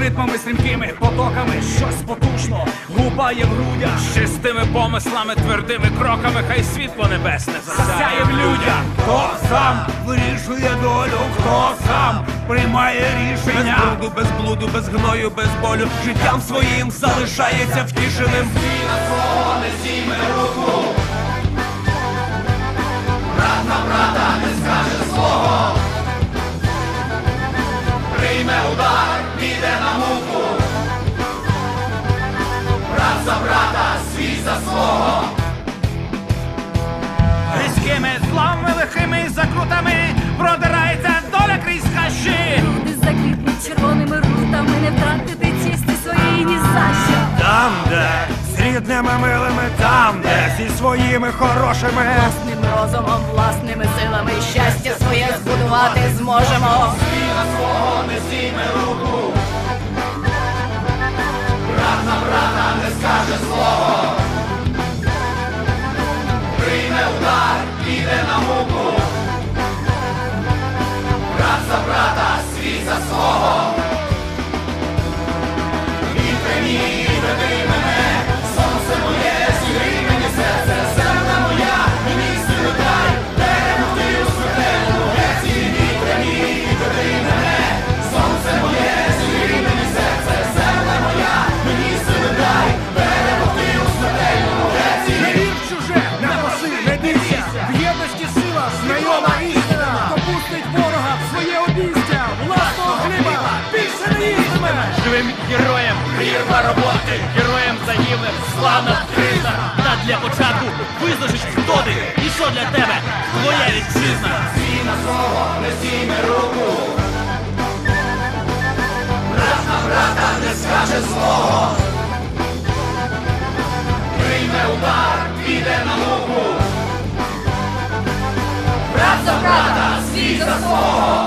ритмами стрімкими потоками щось потужно. Гупає в грудях. З чистими помислами, твердими кроками, хай світло небесне засяє Сяє в людях, хто сам вирішує долю, хто сам приймає Без рішення. бруду, без блуду, без гною, без болю. Життям своїм залишається втішеним Різкими злами, лихими закрутами продирається доля крізь хащі. Люди заквітнуть червоними рутами, не втратити чисті свої ні за що. Там, де з рідними милими, там, де зі своїми хорошими. Власним розумом, власними силами щастя своє збудувати зможемо. Не не. Живим героям прірва роботи, героям загиблим славна криза. Та для початку визначиш, хто ти і що для тебе твоя вітчизна. Брат за брата, свій за свого.